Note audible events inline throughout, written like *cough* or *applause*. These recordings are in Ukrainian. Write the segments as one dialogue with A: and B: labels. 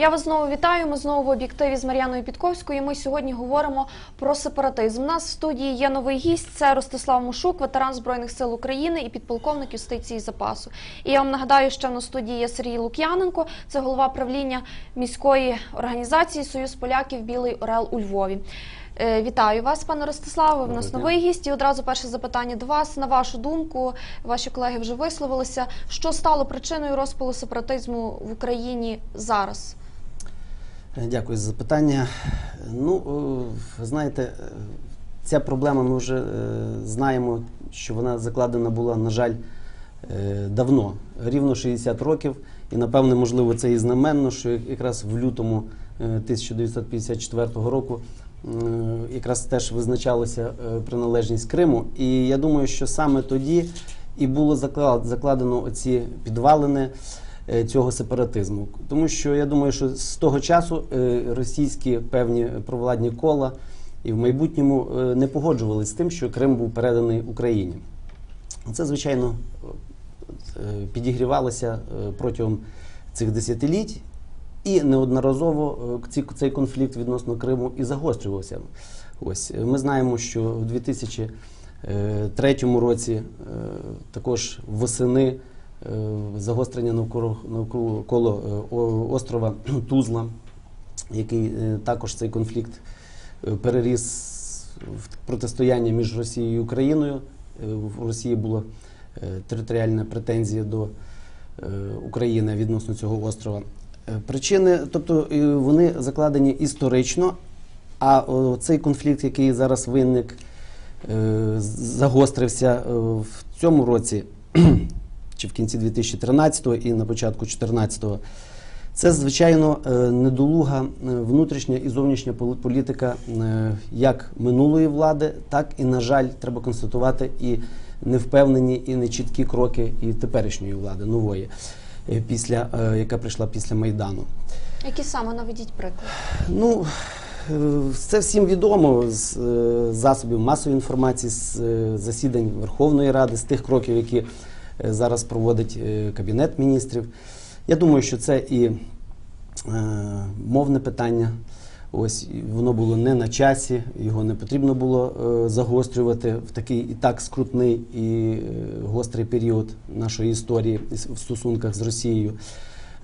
A: Я вас знову вітаю. Ми знову в об'єктиві з Мар'яною Підковською. Ми сьогодні говоримо про сепаратизм. У нас в студії є новий гість. Це Ростислав Мушук, ветеран збройних сил України і підполковник юстиції запасу. І я вам нагадаю, що на студії є Сергій Лук'яненко, це голова правління міської організації Союз поляків Білий Орел у Львові. Е, Вітаю вас, пане Ростиславе. У нас новий гість. І одразу перше запитання до вас. На вашу думку, ваші колеги вже висловилися. Що стало причиною розпалу сепаратизму в Україні зараз?
B: Дякую за запитання. Ну, е, знаєте, е, ця проблема ми вже е, знаємо, що вона закладена була, на жаль, давно, рівно 60 років. І напевне, можливо, це і знаменно, що якраз в лютому е, 1954 року якраз теж визначалася приналежність Криму. І я думаю, що саме тоді і було заклад- закладено оці підвалини цього сепаратизму. Тому що я думаю, що з того часу е, російські певні провладні кола і в майбутньому е, не погоджувалися з тим, що Крим був переданий Україні. Це, звичайно, е, підігрівалося е, протягом цих десятиліть, і неодноразово е, цей конфлікт відносно Криму і загострювався. Ось е, ми знаємо, що в 2003 році е, також восени е, загострення навколо, навколо коло, е, острова *clears throat* Тузла, який е, також цей конфлікт е, переріс в протистояння між Росією і Україною. Е, В Росії була е, територіальна претензія до е, України відносно цього острова. Е, Причини, тобто е, вони закладені історично, а цей конфлікт, який зараз виник, е, загострився е, в цьому році, *clears throat* чи в кінці 2013 і на початку 2014 це, звичайно, е, недолуга е, внутрішня і зовнішня політика е, як минулої влади, так і, на жаль, треба констатувати, і невпевнені, і нечіткі кроки і теперішньої влади, нової, після, яка прийшла після Майдану.
A: Які саме наведіть приклад?
B: Ну, це всім відомо з засобів масової інформації, з засідань Верховної Ради, з тих кроків, які зараз проводить е, Кабінет міністрів. Я думаю, що це і е, мовне питання. Ось воно було не на часі, його не потрібно було е, загострювати в такий і так скрутний і е, гострий період нашої історії в стосунках з Росією.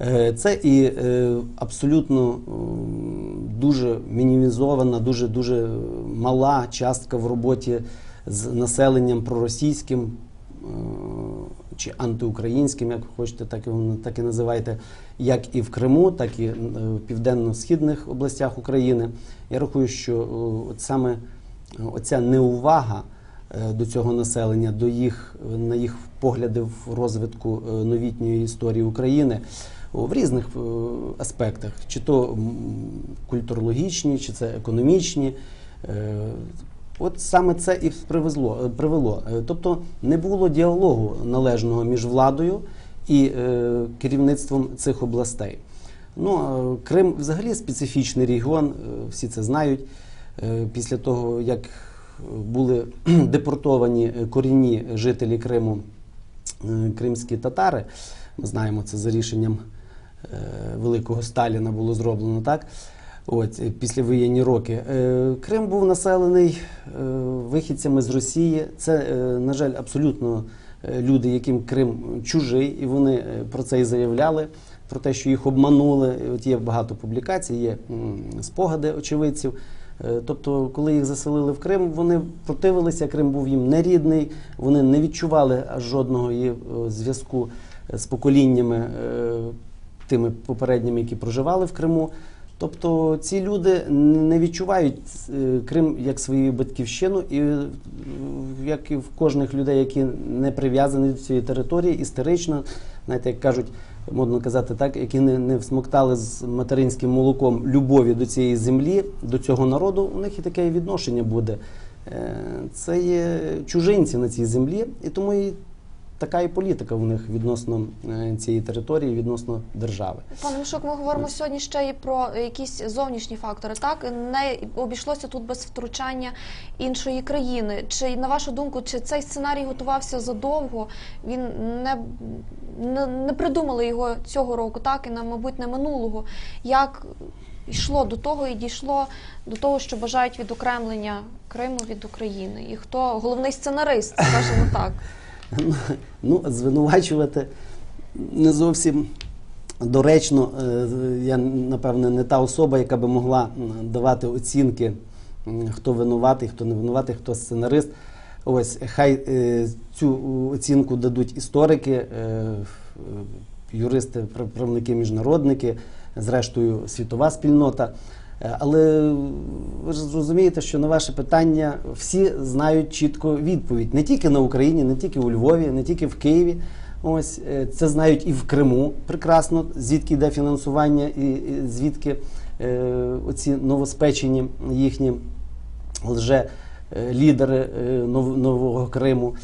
B: Е, Це і е, абсолютно дуже мінімізована, дуже дуже мала частка в роботі з населенням проросійським е, чи антиукраїнським, як хочете, так і, так і називайте, як і в Криму, так і е, в південно-східних областях України. Я рахую, що е, от саме е, оця неувага до цього населення, до їх на їх погляди в розвитку новітньої історії України в різних аспектах, чи то культурологічні, чи це економічні. От саме це і привезло, е, привело. Е, Тобто не було діалогу належного між владою і е, керівництвом цих областей. Ну, Крим взагалі специфічний регіон, е, всі це знають. Після того, як були *clears throat* депортовані корінні жителі Криму, кримські татари, ми знаємо це за рішенням великого Сталіна було зроблено так. От, е, післявоєнні роки. Е, Крим був населений е, вихідцями з Росії. Це, на жаль, абсолютно люди, яким Крим чужий, і вони про це і заявляли, про те, що їх обманули. От є багато публікацій, є спогади очевидців. Тобто, коли їх заселили в Крим, вони противилися, Крим був їм нерідний, вони не відчували аж жодного зв'язку з поколіннями тими попередніми, які проживали в Криму. Тобто ці люди не відчувають е, Крим як свою батьківщину, і е, як і в кожних людей, які не прив'язані до цієї території, історично, знаєте, як кажуть, модно казати так, які не, не всмоктали з материнським молоком любові до цієї землі, до цього народу, у них і таке відношення буде. Е, Це є чужинці на цій землі, і тому і така і політика у них відносно е, цієї території, відносно держави.
A: Пане Мишук, ми говоримо сьогодні ще і про якісь зовнішні фактори. Так не обійшлося тут без втручання іншої країни. Чи на вашу думку, чи цей сценарій готувався задовго? Він не, не, не придумали його цього року, так і на мабуть не минулого. Як йшло до того і дійшло до того, що бажають відокремлення Криму від України? І хто головний сценарист, скажімо так? *laughs*
B: Ну, звинувачувати не зовсім доречно. Е, Я, напевне, не та особа, яка би могла давати оцінки, хто винуватий, хто не винуватий, хто сценарист. Ось хай е, цю оцінку дадуть історики, е, юристи, пр- правники, міжнародники, зрештою світова спільнота. Е, Але ви ж зрозумієте, що на ваше питання всі знають чітко відповідь не тільки на Україні, не тільки у Львові, не тільки в Києві. Ось е, це знають і в Криму прекрасно, звідки йде фінансування, і, звідки е, оці новоспечені їхні лже е, лідери нового Криму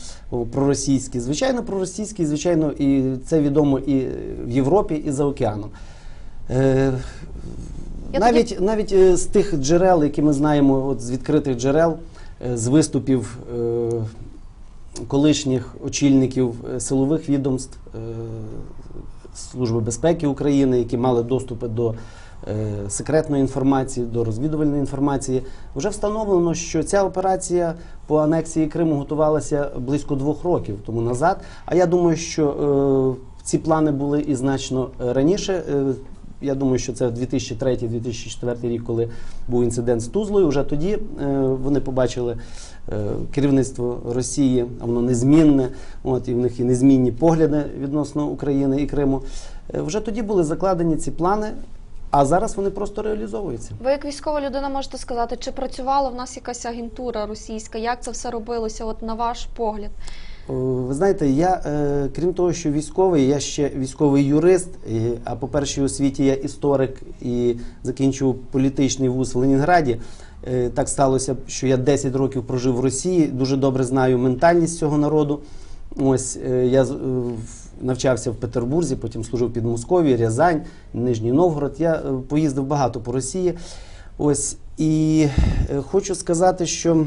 B: проросійські. Звичайно, проросійські, звичайно, і це відомо і в Європі, і за океаном. Е,
A: Я
B: навіть, навіть е, з тих джерел, які ми знаємо, от з відкритих джерел, е, з виступів е, колишніх очільників е, силових відомств е, Служби безпеки України, які мали доступи до е, секретної інформації, до розвідувальної інформації, вже встановлено, що ця операція по анексії Криму готувалася близько двох років тому назад. А я думаю, що е, ці плани були і значно раніше. Е, я думаю, що це 2003-2004 рік, коли був інцидент з Тузлою. Вже тоді е, вони побачили е, керівництво Росії, а воно незмінне. От і в них і незмінні погляди відносно України і Криму. Е, вже тоді були закладені ці плани, а зараз вони просто реалізовуються.
A: Ви як військова людина можете сказати, чи працювала в нас якась агентура російська? Як це все робилося? От на ваш погляд?
B: О, Ви знаєте, я е, крім того, що військовий, я ще військовий юрист. А по першій освіті я історик і закінчив політичний вуз в Ленінграді. Е, Так сталося, що я 10 років прожив в Росії, дуже добре знаю ментальність цього народу. Ось е, я е, навчався в Петербурзі, потім служив під Московією, Рязань, Нижній Новгород. Я е, поїздив багато по Росії. Ось і е, хочу сказати, що.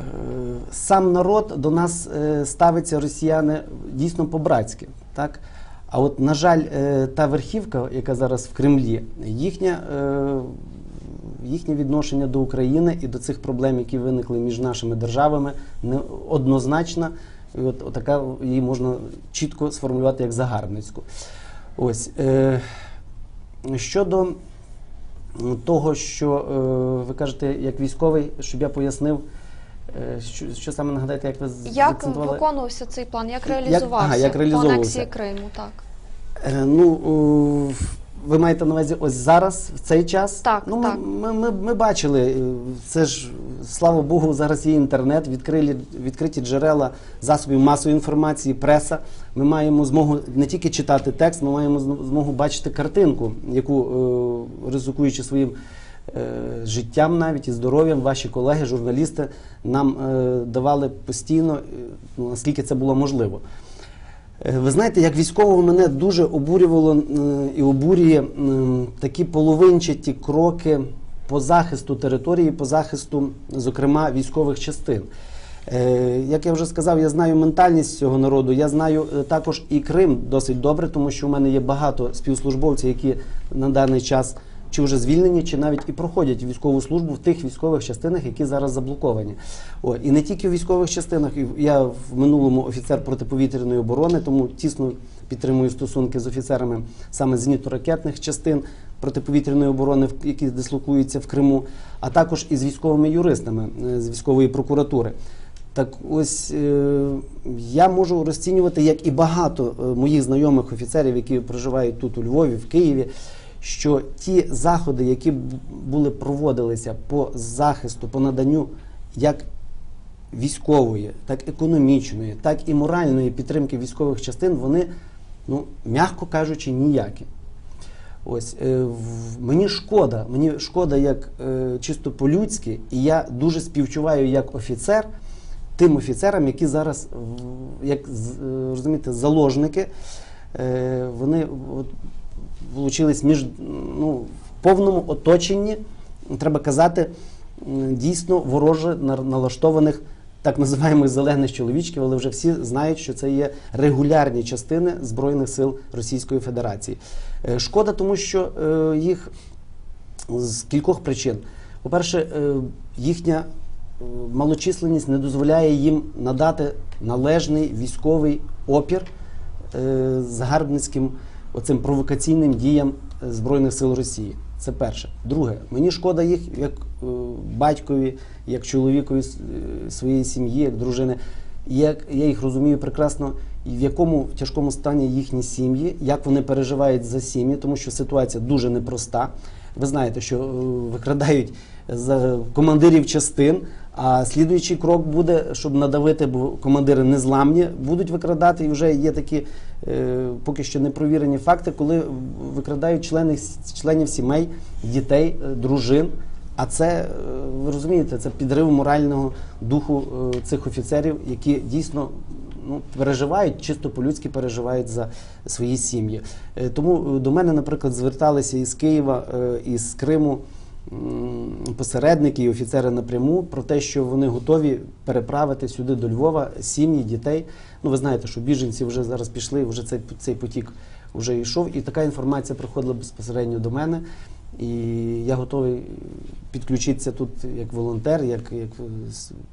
B: Е, Сам народ до нас е, ставиться росіяни дійсно по-братськи. Так? А от, на жаль, е, та верхівка, яка зараз в Кремлі, їхня, їхнє відношення до України і до цих проблем, які виникли між нашими державами, не однозначна. І от, отака її можна чітко сформулювати як загарбницьку. Ось. Щодо того, що ви кажете, як військовий, щоб я пояснив, що, що саме нагадайте, як ви
A: Як виконувався цей план? Як реалізувався
B: ага, як
A: по анексії Криму? Так
B: Е, Ну, ви маєте на увазі ось зараз, в цей час?
A: Так,
B: ну,
A: так.
B: Ми, ми, ми бачили, е, це ж, слава Богу, зараз є інтернет, відкрили, відкриті джерела засобів масової інформації, преса. Ми маємо змогу не тільки читати текст, ми маємо змогу бачити картинку, яку, е, ризикуючи своїм е, життям навіть і здоров'ям, ваші колеги, журналісти нам е, давали постійно, е, наскільки це було можливо. Е, Ви знаєте, як військового мене дуже обурювало е, і обурює такі половинчаті кроки по захисту території, по захисту, зокрема, військових частин. Е, Як я вже сказав, я знаю ментальність цього народу. Я знаю е, також і Крим досить добре, тому що у мене є багато співслужбовців, які на даний час чи вже звільнені, чи навіть і проходять військову службу в тих військових частинах, які зараз заблоковані. О, і не тільки в військових частинах. Я в минулому офіцер протиповітряної оборони, тому тісно підтримую стосунки з офіцерами саме зенітно-ракетних частин протиповітряної оборони, які дислокуються в Криму, а також із військовими юристами е, з військової прокуратури. Так ось е, я можу розцінювати, як і багато е, моїх знайомих офіцерів, які проживають тут у Львові, в Києві, що ті заходи, які були проводилися по захисту, по наданню як військової, так економічної, так і моральної підтримки військових частин, вони, ну, м'яко кажучи, ніякі. Ось е, в- мені шкода, мені шкода як е, чисто по-людськи, і я дуже співчуваю як офіцер тим офіцерам, які зараз, як е, розумієте, заложники, е, вони от, влучились між ну, в повному оточенні, треба казати, дійсно вороже налаштованих так називаємих зелених чоловічків, але вже всі знають, що це є регулярні частини Збройних сил Російської Федерації. Е, Шкода, тому що е, їх з кількох причин. По-перше, е, їхня малочисленність не дозволяє їм надати належний військовий опір загарбницьким оцим провокаційним діям е, Збройних сил Росії. Це перше. Друге, мені шкода їх як е, батькові, як чоловікові е, своєї сім'ї, як дружини. Як я їх розумію прекрасно, в якому тяжкому стані їхні сім'ї, як вони переживають за сім'ї, тому що ситуація дуже непроста. Ви знаєте, що е, викрадають за командирів частин. А слідуючий крок буде, щоб надавити, бо командири незламні будуть викрадати. І вже є такі е, поки що непровірені факти, коли викрадають члени, членів сімей, дітей, е, дружин. А це, е, ви розумієте, це підрив морального духу е, цих офіцерів, які дійсно ну, переживають, чисто по-людськи переживають за свої сім'ї. Тому до мене, наприклад, зверталися із Києва, із Криму посередники і офіцери напряму про те, що вони готові переправити сюди до Львова сім'ї, дітей. Ну, ви знаєте, що біженці вже зараз пішли, вже цей, цей потік вже йшов, і така інформація приходила безпосередньо до мене. І я готовий підключитися тут як волонтер, як, як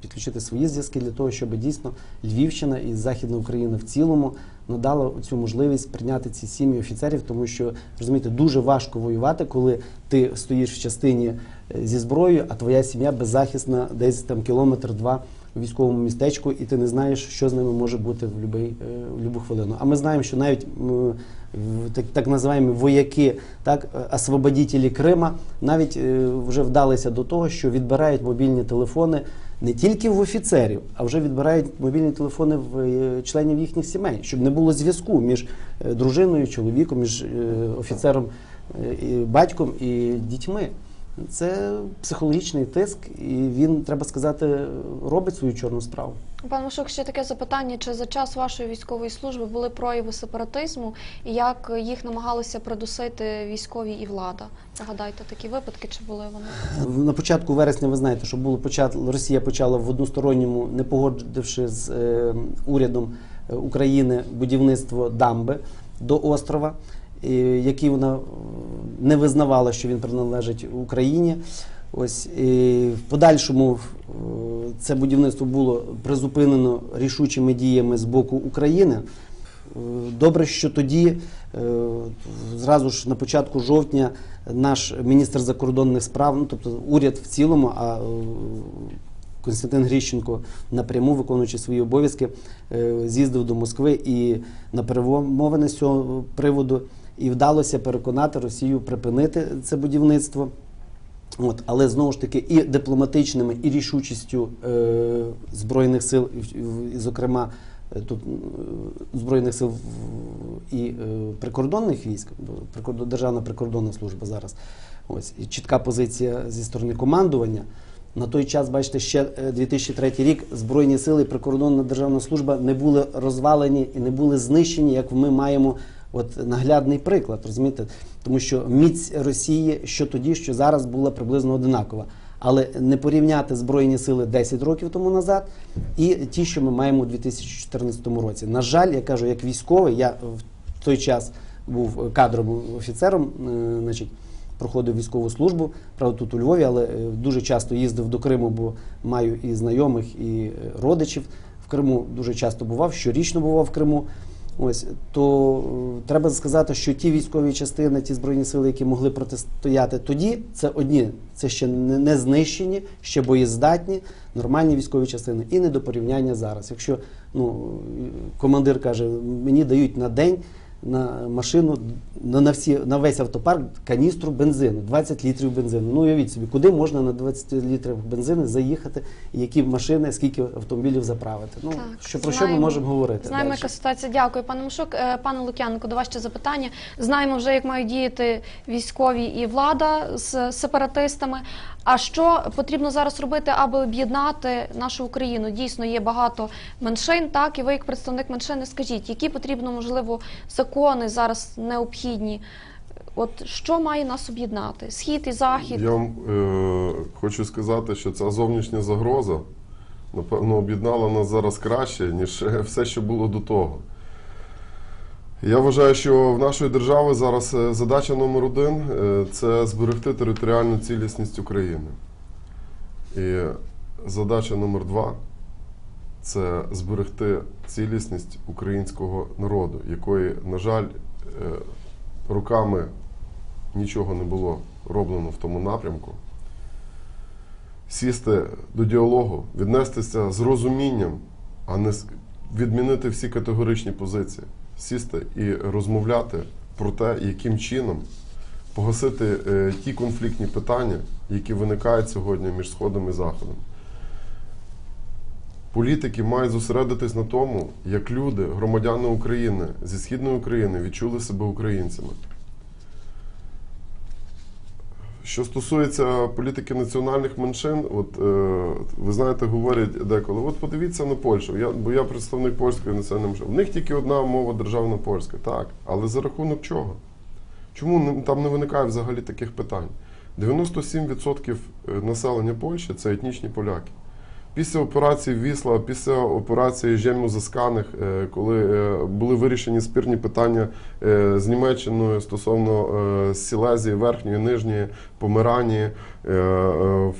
B: підключити свої зв'язки для того, щоб дійсно Львівщина і Західна Україна в цілому надала цю можливість прийняти ці сім'ї офіцерів, тому що розумієте, дуже важко воювати, коли ти стоїш в частині е, зі зброєю, а твоя сім'я беззахисна десь там кілометр-два у військовому містечку, і ти не знаєш, що з ними може бути в будь-яку в любу хвилину. А ми знаємо, що навіть так, так називаємо вояки, так е, освободітелі Крима, навіть е, вже вдалися до того, що відбирають мобільні телефони не тільки в офіцерів, а вже відбирають мобільні телефони в е, членів їхніх сімей, щоб не було зв'язку між е, дружиною, чоловіком, між е, офіцером, і батьком і дітьми. Це психологічний тиск, і він, треба сказати, робить свою чорну справу.
A: Пан Машук, ще таке запитання: чи за час вашої військової служби були прояви сепаратизму, і як їх намагалися придусити військові і влада? Пригадайте такі випадки, чи були вони?
B: На початку вересня ви знаєте, що було почат... Росія почала в односторонньому, не погодивши з е, урядом е, України будівництво дамби до острова, е, який вона е, не визнавала, що він приналежить Україні. Ось і в подальшому е, це будівництво було призупинено рішучими діями з боку України. Е, Добре, що тоді, е, зразу ж на початку жовтня, наш міністр закордонних справ, ну тобто уряд в цілому, а Константин Гріщенко напряму виконуючи свої обов'язки, з'їздив до Москви і на перемовини з цього приводу, і вдалося переконати Росію припинити це будівництво. От, але знову ж таки і дипломатичними, і рішучістю е, Збройних сил, і, зокрема, е, тут е, Збройних сил і е, прикордонних військ, Державна прикордонна служба зараз. Ось, і чітка позиція зі сторони командування. На той час, бачите, ще е, 2003 рік Збройні сили і прикордонна державна служба не були розвалені і не були знищені, як ми маємо от наглядний приклад, розумієте? Тому що міць Росії, що тоді, що зараз була приблизно одинакова. Але не порівняти Збройні сили 10 років тому назад і ті, що ми маємо у 2014 році. На жаль, я кажу, як військовий, я в той час був кадровим офіцером, е, значить, проходив військову службу, правда, тут у Львові, але е, дуже часто їздив до Криму, бо маю і знайомих, і е, родичів в Криму. Дуже часто бував, щорічно бував в Криму. Ось то е, треба сказати, що ті військові частини, ті збройні сили, які могли протистояти тоді, це одні, це ще не, знищені, ще боєздатні, нормальні військові частини, і не до порівняння зараз. Якщо ну е, командир каже, мені дають на день на машину на, на всі на весь автопарк каністру бензину, 20 літрів бензину. Ну уявіть собі, куди можна на 20 літрів бензину заїхати, які машини, скільки автомобілів заправити. Ну
A: Так,
B: що про що ми можемо говорити?
A: Знаємо,
B: далі?
A: яка ситуація. Дякую, пане Мушук. Е, Пане Лук'яненко, до вас ще запитання. Знаємо вже, як мають діяти військові і влада з сепаратистами. А що потрібно зараз робити, аби об'єднати нашу Україну? Дійсно, є багато меншин, так і ви, як представник меншини, скажіть, які потрібно, можливо, закони зараз необхідні? От що має нас об'єднати? Схід і захід?
C: Я вам е, хочу сказати, що ця зовнішня загроза, напевно, об'єднала нас зараз краще, ніж е, все, що було до того. Я вважаю, що в нашої держави зараз е, задача номер один е, це зберегти територіальну цілісність України. І задача номер два це зберегти цілісність українського народу, якої, на жаль, е, руками нічого не було роблено в тому напрямку. Сісти до діалогу, віднестися з розумінням, а не відмінити всі категоричні позиції, сісти і розмовляти про те, яким чином погасити е, ті конфліктні питання, які виникають сьогодні між Сходом і Заходом. Політики мають зосередитись на тому, як люди, громадяни України зі Східної України відчули себе українцями. Що стосується політики національних меншин, от е, ви знаєте, говорять деколи, от подивіться на Польщу. Я, бо я представник польської національної меншини. В них тільки одна мова державна польська. Так, але за рахунок чого? Чому там не виникає взагалі таких питань? 97% населення Польщі це етнічні поляки. Після операції Вісла, після операції Жем'ю засканих, е, коли е, були вирішені спірні питання е, з Німеччиною стосовно Сілезії, Верхньої, Нижньої, Померанії, е,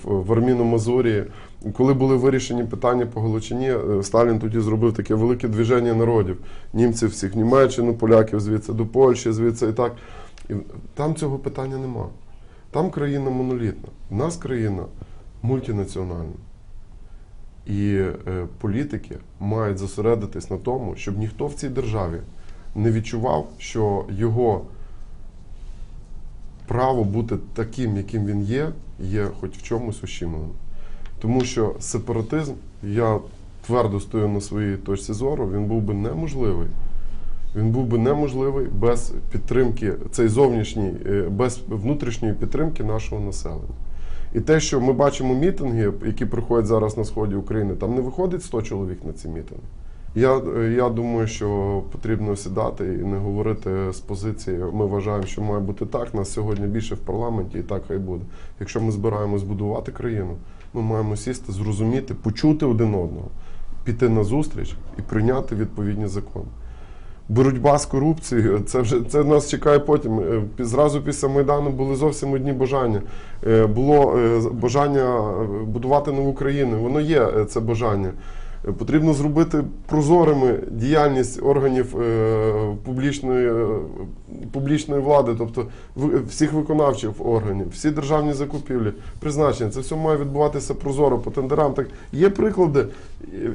C: в Арміно-Мазурі, коли були вирішені питання по Галичині, Сталін тоді зробив таке велике движення народів. Німців всіх Німеччину, поляків звідси до Польщі, звідси і так. І там цього питання нема. Там країна монолітна. У нас країна мультинаціональна. І е, політики мають зосередитись на тому, щоб ніхто в цій державі не відчував, що його право бути таким, яким він є, є хоч в чомусь ущемленим. Тому що сепаратизм, я твердо стою на своїй точці зору, він був би неможливий. Він був би неможливий без підтримки, цей зовнішній, е, без внутрішньої підтримки нашого населення. І те, що ми бачимо мітинги, які проходять зараз на сході України, там не виходить 100 чоловік на ці мітинги. Я, я думаю, що потрібно сідати і не говорити з позиції. Ми вважаємо, що має бути так. Нас сьогодні більше в парламенті, і так хай буде. Якщо ми збираємось будувати країну, ми маємо сісти, зрозуміти, почути один одного, піти на зустріч і прийняти відповідні закони. Боротьба з корупцією, *laughs* це вже це нас чекає потім. Е, Зразу після Майдану були зовсім одні бажання. Е, Було е, бажання будувати нову країну. Воно є це бажання. Потрібно зробити прозорими діяльність органів публічної, публічної влади, тобто всіх виконавчих органів, всі державні закупівлі, призначення. Це все має відбуватися прозоро по тендерам. Так є приклади,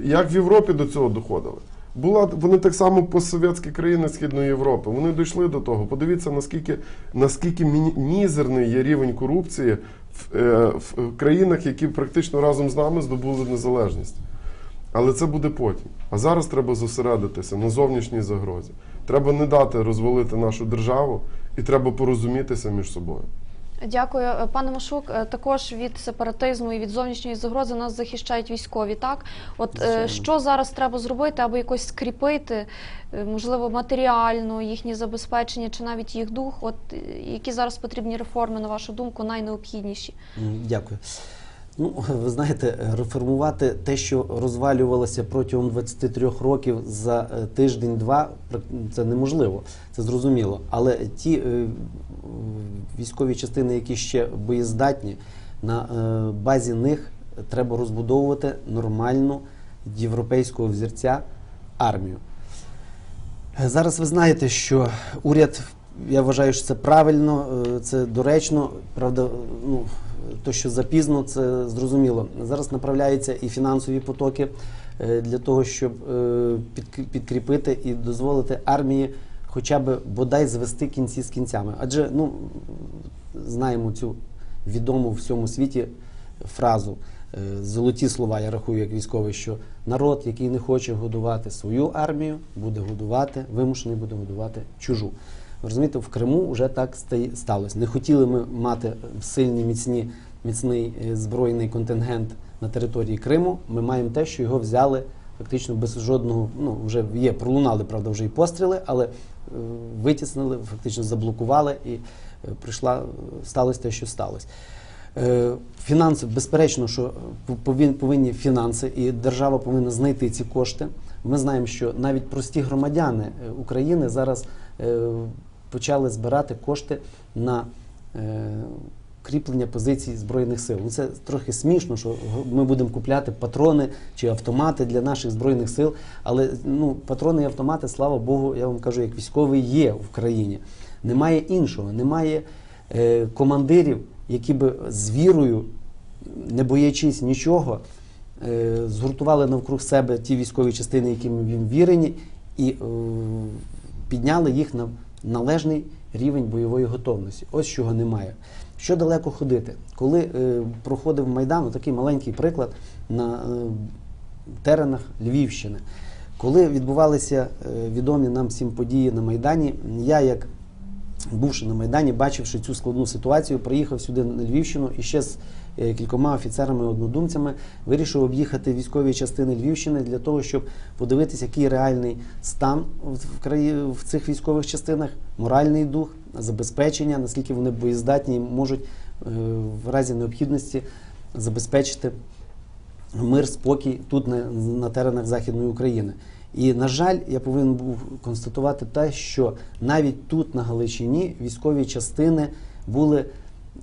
C: як в Європі до цього доходили. Була вони так само постсовєтські країни Східної Європи. Вони дійшли до того. Подивіться, наскільки наскільки мізерний є рівень корупції в, е, в країнах, які практично разом з нами здобули незалежність. Але це буде потім. А зараз треба зосередитися на зовнішній загрозі. Треба не дати розвалити нашу державу, і треба порозумітися між собою.
A: Дякую, Е, пане Машук. е, Також від сепаратизму і від зовнішньої загрози нас захищають військові. Так, от е,
B: Звичайно.
A: що зараз треба зробити, аби якось скріпити, можливо, матеріально їхнє забезпечення чи навіть їх дух? От які зараз потрібні реформи, на вашу думку, найнеобхідніші?
B: Дякую. Ну, ви знаєте, реформувати те, що розвалювалося протягом 23 років за е, тиждень-два, це неможливо, це зрозуміло. Але ті е, військові частини, які ще боєздатні, на е, базі них треба розбудовувати нормальну європейського взірця армію. Зараз ви знаєте, що уряд, я вважаю, що це правильно, це доречно. Правда, ну то, що запізно, це зрозуміло. Зараз направляються і фінансові потоки е, для того, щоб е, підкріпити і дозволити армії хоча б бодай звести кінці з кінцями. Адже ну знаємо цю відому в всьому світі фразу. е, Золоті слова, я рахую як військовий, що народ, який не хоче годувати свою армію, буде годувати, вимушений буде годувати чужу. Розумієте, в Криму вже так сталося. Не хотіли ми мати сильні, міцні міцний е, збройний контингент на території Криму. Ми маємо те, що його взяли фактично без жодного. Ну вже є, пролунали, правда, вже і постріли, але е, витіснили, фактично заблокували і е, прийшла, сталося те, що сталося. Фінанси, безперечно, що повин- повинні фінанси, і держава повинна знайти ці кошти. Ми знаємо, що навіть прості громадяни України зараз почали збирати кошти на е, кріплення позицій Збройних сил. Ну, це трохи смішно, що ми будемо купляти патрони чи автомати для наших Збройних сил. Але ну, патрони і автомати, слава Богу, я вам кажу, як військовий є в країні. Немає іншого, немає е, командирів, які би з вірою, не боячись нічого, е, згуртували навкруг себе ті військові частини, яким їм вірені, і е, підняли їх на належний рівень бойової готовності. Ось чого немає. Що далеко ходити? Коли е, проходив Майдан, такий маленький приклад на е, теренах Львівщини. Коли відбувалися е, відомі нам всім події на Майдані, я як бувши на Майдані, бачивши цю складну ситуацію, приїхав сюди на Львівщину і ще з кількома офіцерами-однодумцями вирішив об'їхати військові частини Львівщини для того, щоб подивитися, який реальний стан в, в, краї, в цих військових частинах, моральний дух, забезпечення, наскільки вони боєздатні і можуть е, в разі необхідності забезпечити мир, спокій тут на, на теренах Західної України. І, на жаль, я повинен був констатувати те, що навіть тут, на Галичині, військові частини були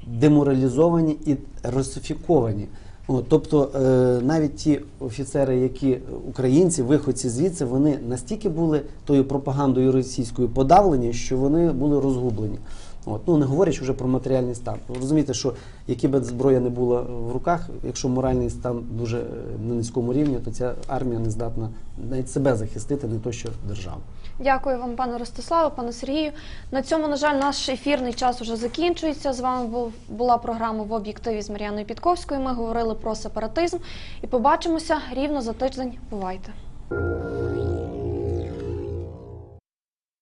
B: деморалізовані і русифіковані. От, тобто е, навіть ті офіцери, які українці, виходці звідси, вони настільки були тою пропагандою російською подавлені, що вони були розгублені. От, ну не говорячи вже про матеріальний стан. Розумієте, що які б зброя не була в руках, якщо моральний стан дуже е, на низькому рівні, то ця армія не здатна навіть себе захистити, не то що державу.
A: Дякую вам, пане Ростиславе, пане Сергію. На цьому, на жаль, наш ефірний час уже закінчується. З вами була програма в об'єктиві з Мар'яною Підковською. Ми говорили про сепаратизм і побачимося рівно за тиждень. Бувайте.